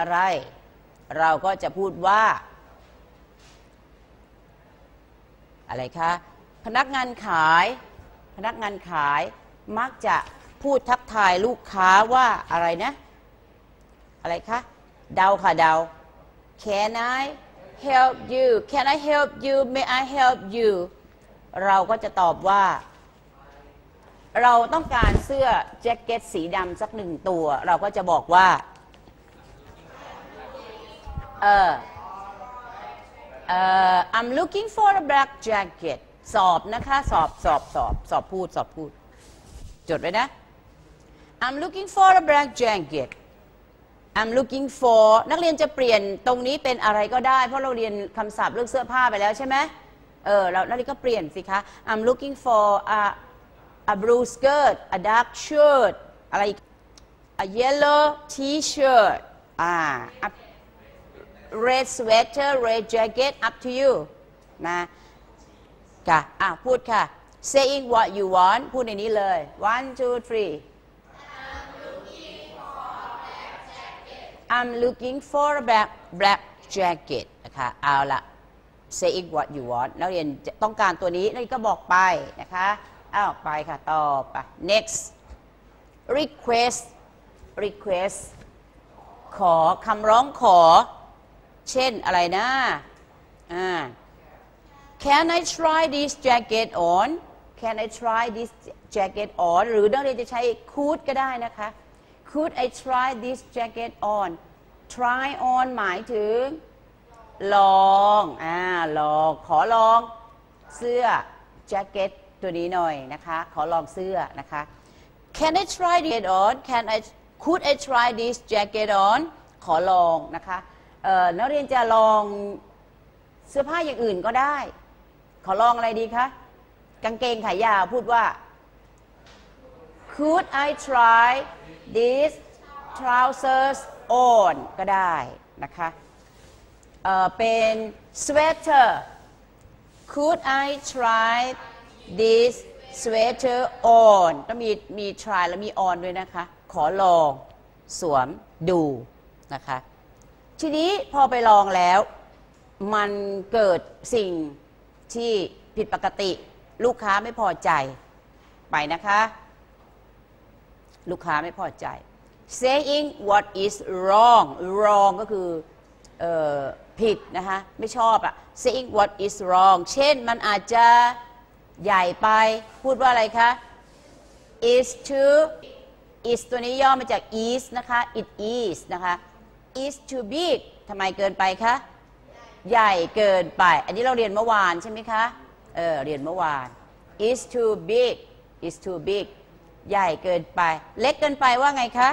อะไร เราก็จะพูดว่า อะไรคะ พนักงานขาย พนักงานขายมักจะพูดทักทายลูกค้าว่าอะไรนะ อะไรคะ เดาค่ะเดา Can I help you Can I help you May I help you เราก็จะตอบว่า เราต้องการเสื้อแจ็คเก็ตสีดำสักหนึ่งตัว เราก็จะบอกว่า เออเอ่อ I'm looking for a black jacket สอบนะคะ สอบสอบสอบสอบพูดสอบพูด จดไว้นะ I'm looking for a black jacket I'm looking for นักเรียนจะเปลี่ยนตรงนี้เป็นอะไรก็ได้ เพราะเราเรียนคำศัพท์เรื่องเสื้อผ้าไปแล้วใช่ไหมเออเรานักเรียนก็เปลี่ยนสิคะ I'm looking for a a blue skirt a dark shirt อะไรอีก a yellow t-shirt อ่า red sweater red jacket up to you นะค่ะอะพูดค่ะ saying what you want พูดในนี้เลย one two three I'm looking for a black black jacket นะคะเอาละ saying what you want นักเรียนต้องการตัวนี้นักเรียนก็บอกไปนะคะอ้าวไปค่ะต่อไป next request request ขอคำร้องขอ เช่นอะไรนะอ่า Can I try this jacket on Can I try this jacket on หรือนักเรียนจะใช้ could ก็ได้นะคะ Could I try this jacket on try on หมายถึง ลองอ่าลอง ขอลองเสื้อแจ็คเก็ตตัวนี้หน่อยนะคะ ขอลองเสื้อนะคะ Can I try it on Can I Could I try this jacket on ขอลองนะคะ นักเรียนจะลองเสื้อผ้าอย่างอื่นก็ได้ ขอลองอะไรดีคะ กางเกงขายาวพูดว่า Could I try these trousers on ก็ได้นะคะเเป็น sweater Could I try this sweater on ต้องมีมี try แล้วมี on ด้วยนะคะ ขอลองสวมดูนะคะ ทีนี้พอไปลองแล้ว มันเกิดสิ่งที่ผิดปกติ ลูกค้าไม่พอใจไปนะคะ ลูกค้าไม่พอใจ saying what is wrong wrong ก็คือออผิดนะคะ ไม่ชอบอะ saying what is wrong เช่นมันอาจจะใหญ่ไป พูดว่าอะไรคะ is too is ตัวนี้ย่อมาจาก is นะคะ it is นะคะ is too big ทำไมเกินไปคะ ใหญ่เกินไป อันนี้เราเรียนเมื่อวานใช่ไหมคะ เออ เรียนเมื่อวาน is too big is too big ใหญ่เกินไป เล็กเกินไปว่าไงคะ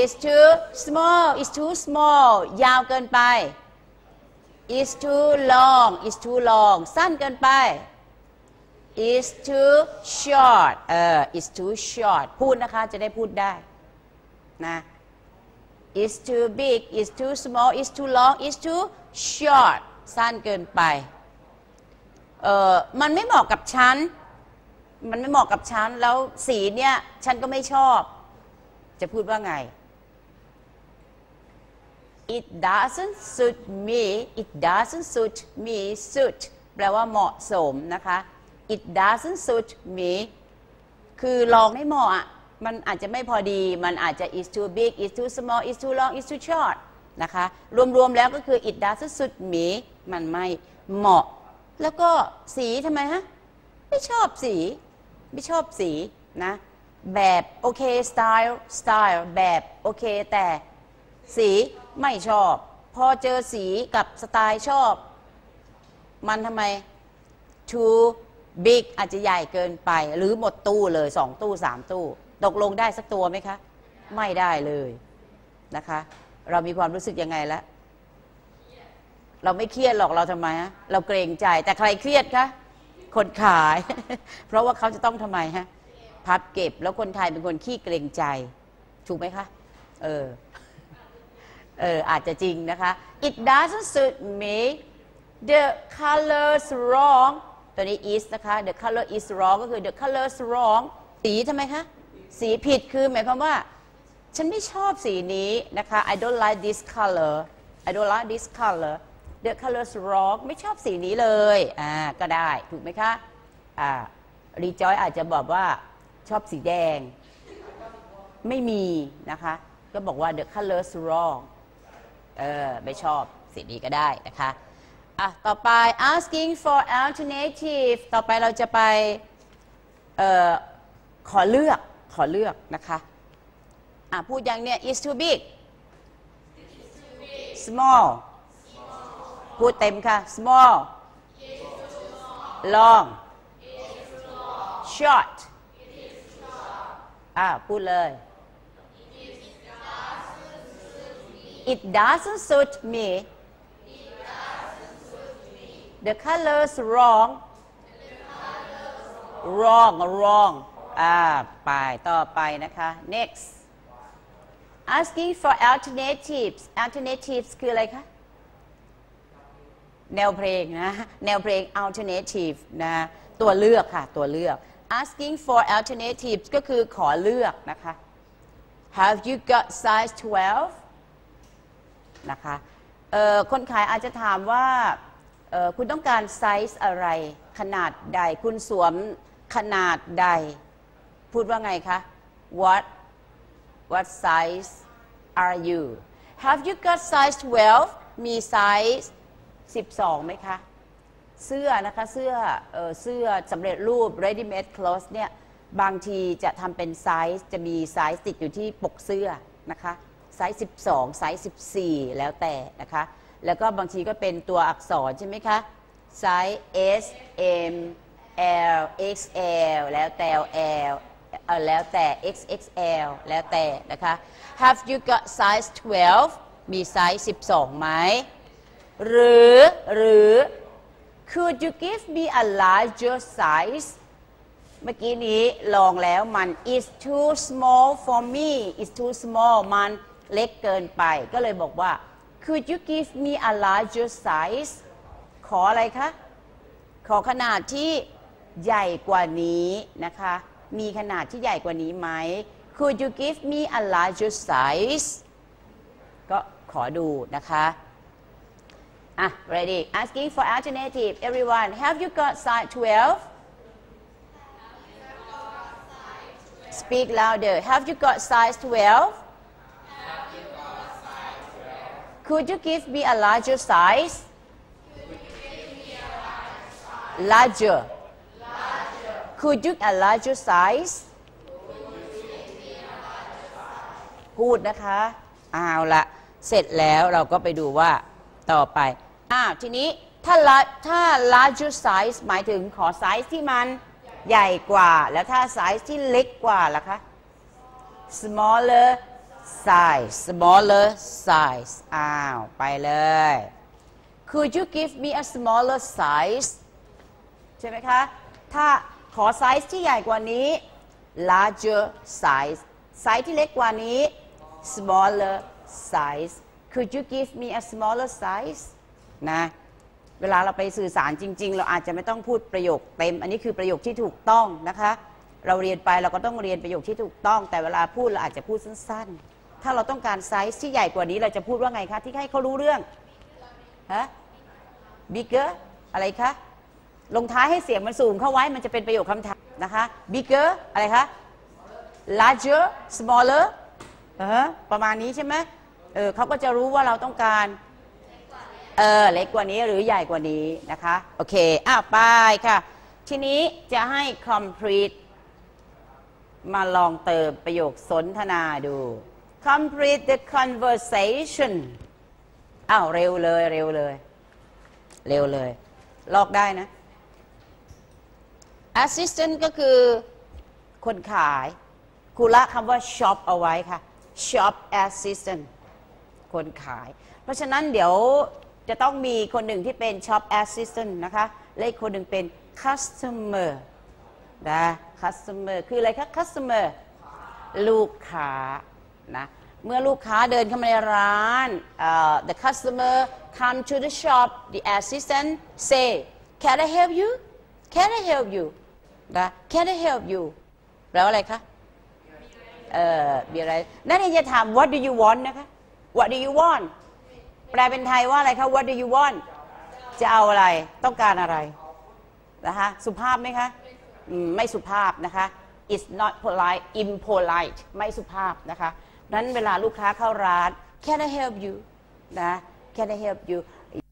is too small is too small ยาวเกินไป is too long is too long สั้นเกินไป is too short เออ is too short พูดนะคะ จะได้พูดได้นะ is too big is too small is too long is too short สั้นเกินไป เออมันไม่เหมาะกับฉัน มันไม่เหมาะกับฉัน แล้วสีเนี่ย ฉันก็ไม่ชอบ จะพูดว่าไง it doesn't suit me it doesn't suit me suit แปลว่าเหมาะสมนะคะ it doesn't suit me คือลองให้เหมาะอะ มันอาจจะไม่พอดี มันอาจจะ is too big is too small is too long is too short นะคะ รวมๆแล้วก็คือ it doesn't suit me มันไม่เหมาะ แล้วก็สีทำไมฮะ ไม่ชอบสี ไม่ชอบสีนะ แบบโอเคสไตล์สไตล์แบบโอเค แต่สีไม่ชอบ พอเจอสีกับสไตล์ชอบ มันทำไม too big อาจจะใหญ่เกินไป หรือหมดตู้เลยสองตู้สามตู้ ตกลงได้สักตัวไหมคะ ไม่ได้เลยนะคะ เรามีความรู้สึกยังไงแล้วเราไม่เครียดหรอกเราทำไมฮะเราเกรงใจ แต่ใครเครียดคะคนขาย เพราะว่าเขาจะต้องทำไมฮะพับเก็บแล้วคนไทยเป็นคนขี้เกรงใจ ถูกไหมคะ เออเอออาจจะจริงนะคะ it doesn't suit me the colors wrong ตัวนี้ is นะคะ the color is wrong ก็คือ the colors wrong สีทำไมคะ สีผิดคือหมายความว่า ฉันไม่ชอบสีนี้นะคะ I don't like this color I don't like this color the color's wrong ไม่ชอบสีนี้เลยอ่าก็ได้ถูกไหมคะอ่ารีจอยอาจจะบอกว่าชอบสีแดง ไม่มีนะคะ ก็บอกว่า the color's wrong เออไม่ชอบสีนี้ก็ได้นะคะอะต่อไป asking for alternative ต่อไปเราจะไปเอ่อขอเลือก ขอเลือกนะคะอะพูดอย่างเนี้ย is too big small พูดเต็มค่ะ small long short อะพูดเลย It doesn't suit me. The color's wrong. Wrong, wrong. อ่าไปต่อไปนะคะ next asking for alternatives alternatives คืออะไรคะแนวเพลงนะ แนวเพลง alternative นะ ตัวเลือกค่ะ ตัวเลือก asking for alternatives ก็คือขอเลือกนะคะ Have you got size 12? นะคะเออคนขายอาจจะถามว่าเออคุณต้องการไซส์อะไร ขนาดใด คุณสวมขนาดใด พูดว่าไงคะ what what size are you have you got size 12 มีไซส์12ไหมคะ เสื้อนะคะ เสื้อเออเสื้อสำเร็จรูป ready made clothes เนี่ย บางทีจะทำเป็นไซส์จะมีไซส์ติดอยู่ที่ปกเสื้อนะคะไซส์12 ไซส์ 14 แล้วแต่นะคะ แล้วก็บางทีก็เป็นตัวอักษรใช่ไหมคะ ไซส์ S M L XL แล้วแต่ L เออแล้วแต่ XXL แล้วแต่นะคะ Have you got size 12 มีไซส์ 12 ไหม หรือ หรือ Could you give me a larger size เมื่อกี้นี้ลองแล้วมัน is too small for me is too small มันเล็กเกินไป ก็เลยบอกว่า could you give me a larger size ขออะไรคะ ขอขนาดที่ใหญ่กว่านี้นะคะ มีขนาดที่ใหญ่กว่านี้ไหม could you give me a larger size ก็ขอดูนะคะ อ่ะ ready asking for alternative everyone have you got size 12 Speak louder. Have you got size 12? Could you give me a larger size? Larger. Could you a larger size? พูดนะคะเอาละเสร็จแล้วเราก็ไปดูว่าต่อไปอ้าวทีนี้ถ้า la- ถ้า larger size หมายถึงขอไซส์ที่มันใหญ่กว่า แล้วถ้าไซส์ที่เล็กกว่าล่ะคะ smaller size smaller size อ้าว ไปเลย Could you give me a smaller size ใช่ไหมคะ ถ้า ขอไซส์ที่ใหญ่กว่านี้ larger size ไซส์ที่เล็กกว่านี้ smaller size Could you give me a smaller size นะ เวลาเราไปสื่อสารจริง ๆ เราอาจจะไม่ต้องพูดประโยคเต็ม อันนี้คือประโยคที่ถูกต้องนะคะ เราเรียนไปเราก็ต้องเรียนประโยคที่ถูกต้อง แต่เวลาพูดเราอาจจะพูดสั้น ๆ ถ้าเราต้องการไซส์ที่ใหญ่กว่านี้เราจะพูดว่าไงคะ ที่ให้เขารู้เรื่อง ฮะ bigger อะไรคะ ลงท้ายให้เสียงมันสูงเข้าไว้มันจะเป็นประโยคคำถามนะคะ bigger อะไรคะ larger smaller เออประมาณนี้ใช่ไหมเออเขาก็จะรู้ว่าเราต้องการเออเล็กกว่านี้หรือใหญ่กว่านี้นะคะ โอเคอ้าวไปค่ะ ทีนี้จะให้ complete มาลองเติมประโยคสนทนาดู complete the conversation อ้าวเร็วเลยเร็วเลย เร็วเลย ลอกได้นะ assistant ก็คือคนขายครูละคำว่า shop เอาไว้ค่ะ shop assistant คนขาย เพราะฉะนั้นเดี๋ยวจะต้องมีคนหนึ่งที่เป็น shop assistant นะคะ และอีกคนหนึ่งเป็น customer นะ customer คืออะไรคะ customer ลูกค้านะเมื่อลูกค้าเดินเข้ามาในร้านเอ่อ the customer come to the shop the assistant say can I help you can I help you นะ can I help you แปลว่าอะไรคะเอ่อมีอะไรนั่นเองจะถาม what do you want นะคะ what do you want แปลเป็นไทยว่าอะไรคะ what do you want จะเอาอะไรต้องการอะไรนะคะสุภาพไหมคะไม่สุภาพนะคะ it's not polite impolite ไม่สุภาพนะคะนั้นเวลาลูกค้าเข้าร้าน can I help you นะ can I help you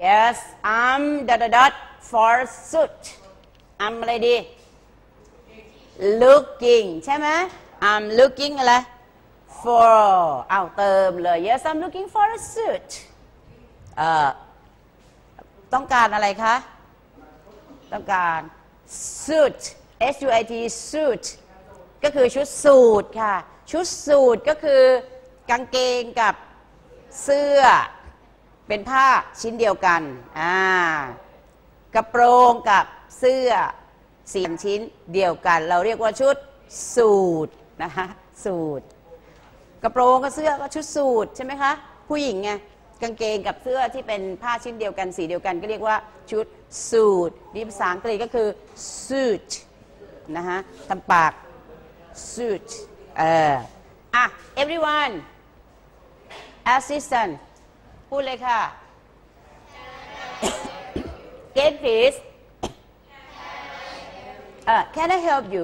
yes I'm dot dot dot for suit I'm อะไรดี looking ใช่ไหม I'm looking อะไร for เอาเติมเลย yes I'm looking for a suit เอ่อต้องการอะไรคะ ต้องการ suit S U I T suit ก็คือชุดสูทค่ะ ชุดสูทก็คือกางเกงกับเสื้อ เป็นผ้าชิ้นเดียวกัน อ่า กระโปรงกับเสื้อ สี่ชิ้นเดียวกัน เราเรียกว่าชุดสูทนะคะสูทกระโปรงกับเสื้อก็ชุดสูทใช่ไหมคะผู้หญิงไงกางเกงกับเสื้อที่เป็นผ้าชิ้นเดียวกันสีเดียวกัน ก็เรียกว่าชุดสูทนี่ภาษาอังกฤษก็คือ suit นะฮะทำปาก suit เอออะ everyone assistant พูดเลยค่ะ get please เออ can I help you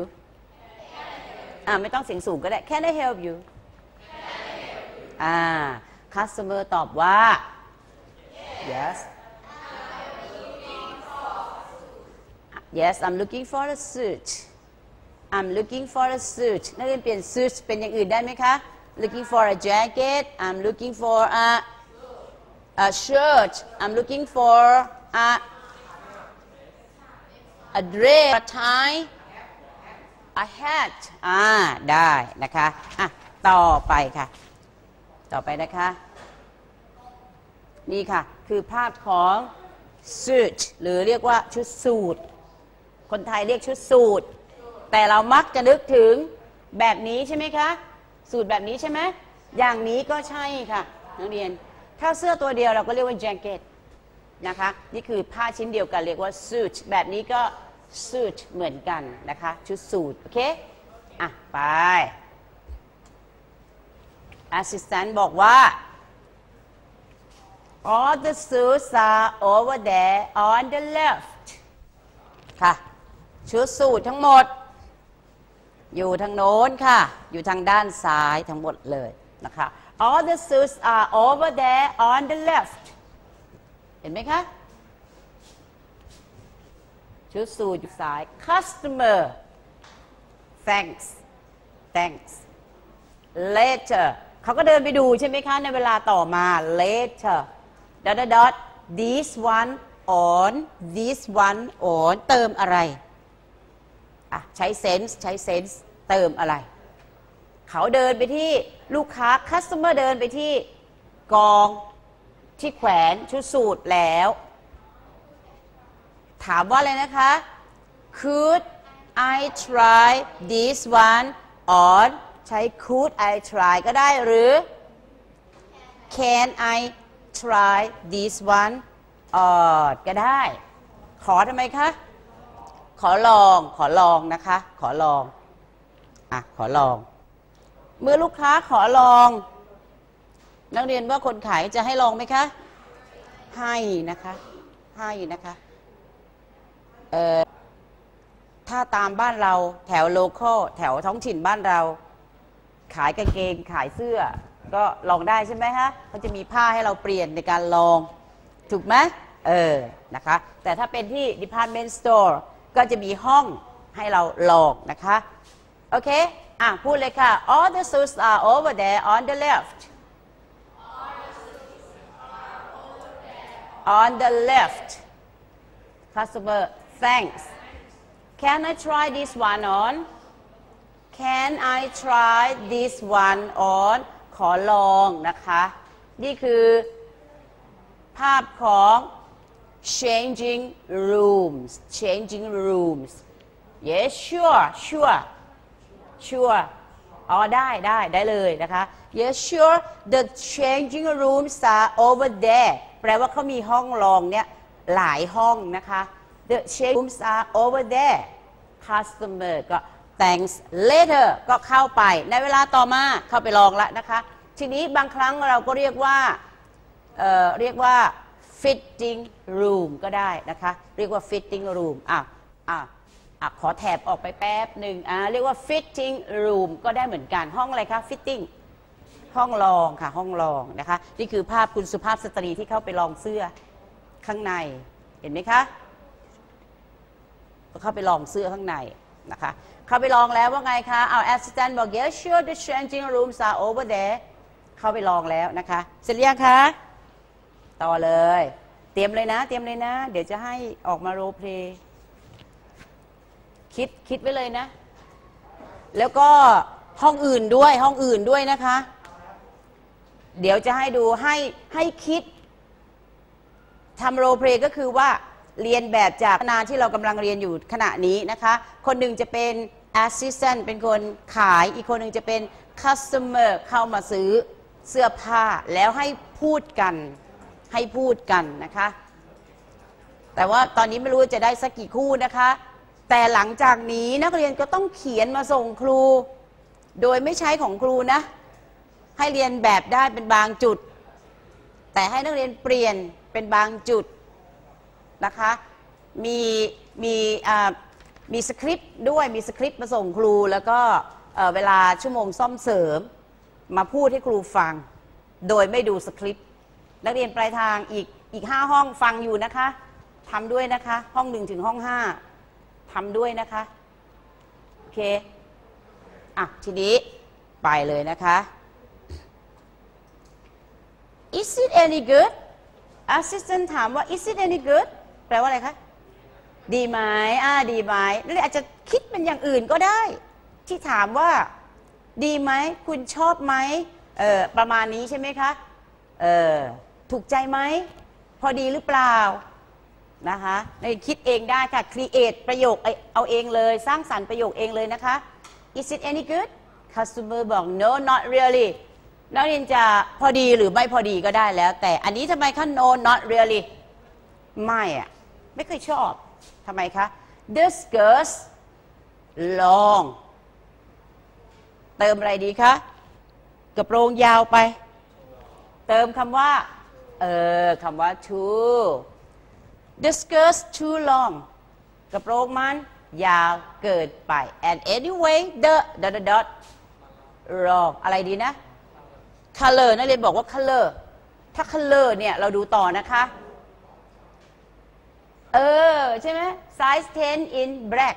อ่าไม่ต้องเสียงสูงก็ได้ can I help you อ่า customer ตอบว่า yes yes I'm looking for a suit I'm looking for a suit นักเรียนเปลี่ยน suit เป็นอย่างอื่นได้ไหมคะ looking for a jacket I'm looking for a a shirt I'm looking for a a dress a tie a hat อ่าได้นะคะอะต่อไปค่ะ ต่อไปนะคะ นี่ค่ะ คือภาพของ suit หรือเรียกว่าชุดสูทคนไทยเรียกชุดสูทแต่เรามักจะนึกถึงแบบนี้ใช่ไหมคะสูทแบบนี้ใช่ไหมอย่างนี้ก็ใช่ค่ะนักเรียน ถ้าเสื้อตัวเดียวเราก็เรียกว่า jacket นะคะนี่คือผ้าชิ้นเดียวกันเรียกว่า suit แบบนี้ก็ suit เหมือนกันนะคะชุดสูทโอเคอะไป assistant บอกว่า all the suits are over there on the left ค่ะชุดสูททั้งหมด อยู่ทางโน้นค่ะ อยู่ทางด้านซ้ายทั้งหมดเลยนะคะ all the suits are over there on the left เห็นไหมคะ ชุดสูทอยู่ซ้าย customer thanks thanks later เขาก็เดินไปดูใช่ไหมคะ ในเวลาต่อมา later dot dot dot this one on this one on เติมอะไรอะใช้ sense ใช้ sense เติมอะไร เขาเดินไปที่ลูกค้า customer เดินไปที่กอง ที่แขวนชุดสูทแล้ว ถามว่าอะไรนะคะ could I try this one on ใช้ could I try ก็ได้หรือ can I try this one on ก็ได้ ขอทำไมคะ ขอลอง ขอลองนะคะ ขอลอง อะ ขอลอง เมื่อลูกค้าขอลอง นักเรียนว่าคนขายจะให้ลองไหมคะ ให้นะคะ ให้นะคะเอ่อถ้าตามบ้านเราแถวโลคอลแถวท้องถิ่นบ้านเรา ขายกางเกงขายเสื้อ ก็ลองได้ใช่ไหมคะเขาจะมีผ้าให้เราเปลี่ยนในการลอง ถูกไหมเออนะคะ แต่ถ้าเป็นที่ department store ก็จะมีห้องให้เราลองนะคะ โอเค อะ พูดเลยค่ะ all the suits are over there on the left on the left customer thanks can I try this one on can I try this one on ขอลองนะคะ นี่คือภาพของ changing rooms changing rooms yes sure sure sure อ๋อได้ได้ได้เลยนะคะ yes sure the changing rooms are over there แปลว่าเขามีห้องรองเนี่ยหลายห้องนะคะ the change rooms are over there customer ก็ thanks later ก็เข้าไปในเวลาต่อมาเข้าไปลองละนะคะ ทีนี้บางครั้งเราก็เรียกว่าเเรียกว่า fitting room ก็ได้นะคะ เรียกว่า fitting room อะอะอะขอแถบออกไปแป๊บหนึ่งอะเรียกว่า fitting room ก็ได้เหมือนกันห้องอะไรคะ fitting ห้องลองค่ะห้องลองนะคะนี่คือภาพคุณสุภาพสตรีที่เข้าไปลองเสื้อข้างในเห็นไหมคะก็เข้าไปลองเสื้อข้างในนะคะเข้าไปลองแล้วว่าไงคะเอา assistant บอก yes sure the changing rooms are over there เข้าไปลองแล้วนะคะ เสร็จหรือยังคะต่อเลย เตรียมเลยนะ เตรียมเลยนะ เดี๋ยวจะให้ออกมาโรเพลย์คิดคิดไว้เลยนะ แล้วก็ห้องอื่นด้วยห้องอื่นด้วยนะคะ เดี๋ยวจะให้ดูให้ให้คิดทำโรเพลย์ก็คือว่าเรียนแบบจากงาที่เรากำลังเรียนอยู่ขณะนี้นะคะ คนหนึ่งจะเป็น assistant เป็นคนขาย อีกคนหนึ่งจะเป็น customer เข้ามาซื้อเสื้อผ้าแล้วให้พูดกันให้พูดกันนะคะ แต่ว่าตอนนี้ไม่รู้จะได้สักกี่คู่นะคะ แต่หลังจากนี้นักเรียนก็ต้องเขียนมาส่งครู โดยไม่ใช้ของครูนะ ให้เรียนแบบได้เป็นบางจุด แต่ให้นักเรียนเปลี่ยนเป็นบางจุดนะคะมีมีมีสคริปต์ด้วยมีสคริปต์มาส่งครู แล้วก็เอ่อเวลาชั่วโมงซ่อมเสริม มาพูดให้ครูฟัง โดยไม่ดูสคริปต์นักเรียนปลายทางอีกอีกห้าห้องฟังอยู่นะคะทำด้วยนะคะ ห้องหนึ่งถึงห้องห้าทำด้วยนะคะ โอเค อะ ทีนี้ไปเลยนะคะ Is it any good Assistant ถามว่า Is it any good แปลว่าอะไรคะ ดีไหมอ่าดีไหมนั่นอาจจะคิดเป็นอย่างอื่นก็ได้ ที่ถามว่า ดีไหม คุณชอบไหมเออประมาณนี้ใช่ไหมคะ เออถูกใจไหม พอดีหรือเปล่า นะคะในคิดเองได้ค่ะ create ประโยคเอาเอาเองเลย สร้างสรรค์ประโยคเองเลยนะคะ Is it any good customer บอก no not really นักเรียนจะพอดีหรือไม่พอดีก็ได้แล้ว แต่อันนี้ทำไมคะ no not really ไม่อะไม่เคยชอบทำไมคะ the skirts long เติมอะไรดีคะกระโปรงยาวไป เติมคำว่า เออคำว่า too the skirts too long กระโปรงมันยาวเกินไป and anyway the dot dot dot wrong อะไรดีนะ color นักเรียนบอกว่า color ถ้า color เนี่ยเราดูต่อนะคะ เออ ใช่ไหม size 10 in black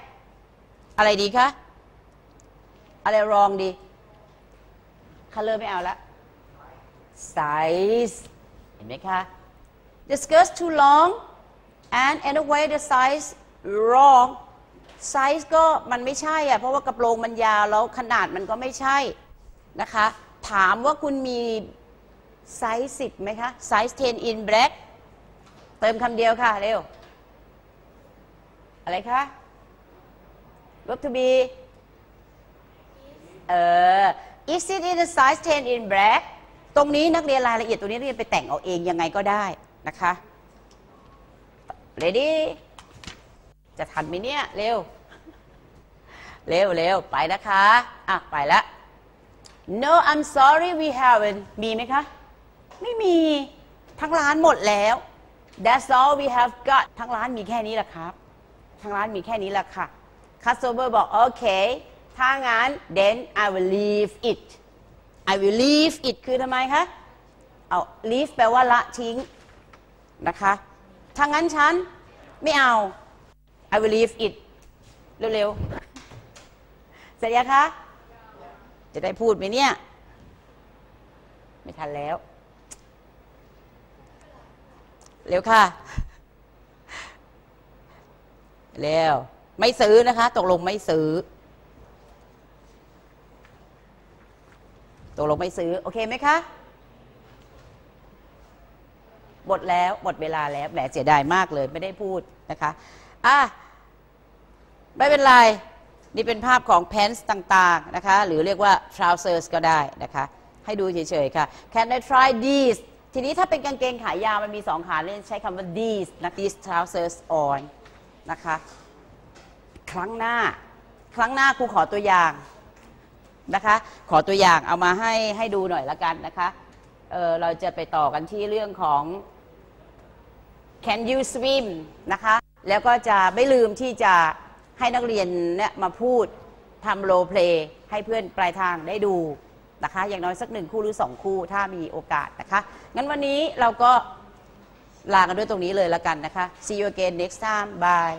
อะไรดีคะ อะไร wrong ดี color ไม่เอาละ size เห็นไหมคะ the skirt too long and anyway the size wrong size ก็มันไม่ใช่อะเพราะว่ากระโปรงมันยาวแล้วขนาดมันก็ไม่ใช่นะคะ ถามว่าคุณมีไซส์10ไหมคะ size 10 in black เติมคำเดียวค่ะ เร็ว อะไรคะ verb to be เออ is it in a size 10 in black ตรงนี้นักเรียนรายละเอียดตรงนี้เรียนไปแต่งเอาเองยังไงก็ได้นะคะ ready จะทันไหมเนี่ย เร็ว เร็วเร็วไปนะคะ อะ ไปและ no I'm sorry we haven't มีไหมคะ ไม่มี ทั้งร้านหมดแล้ว that's all we have got ทั้งร้านมีแค่นี้แหละครับ ทั้งร้านมีแค่นี้แหละค่ะ customer บอก โอเค ถ้างั้น then I will leave it I will leave it คือทำไมคะ เอา leave แปลว่าละทิ้งนะคะ ถ้างั้นฉันไม่เอา I will leave it เร็วๆเสร็จยังคะ จะได้พูดไหมเนี่ย ไม่ทันแล้ว เร็วค่ะ เร็ว ไม่ซื้อนะคะ ตกลงไม่ซื้อ ตกลงไม่ซื้อ โอเคไหมคะหมดแล้วหมดเวลาแล้วแหมเสียดายมากเลยไม่ได้พูดนะคะ อะ ไม่เป็นไร นี่เป็นภาพของ pants ต่างๆนะคะหรือเรียกว่า trousers ก็ได้นะคะ ให้ดูเฉยๆค่ะ Can I try these ทีนี้ถ้าเป็นกางเกงขายาวมันมีสองขาเล่นใช้คำว่า these นะ these trousers on นะคะ ครั้งหน้า ครั้งหน้าครูขอตัวอย่างนะคะ ขอตัวอย่างเอามาให้ให้ดูหน่อยละกันนะคะเออเราจะไปต่อกันที่เรื่องของ can you swim นะคะ แล้วก็จะไม่ลืมที่จะ ให้นักเรียนเนี่ยมาพูดทำโรเพลย์ให้เพื่อนปลายทางได้ดูนะคะ อย่างน้อยสักหนึ่งคู่หรือสองคู่ถ้ามีโอกาสนะคะ งั้นวันนี้เราก็ลากันด้วยตรงนี้เลยละกันนะคะ see you again next time bye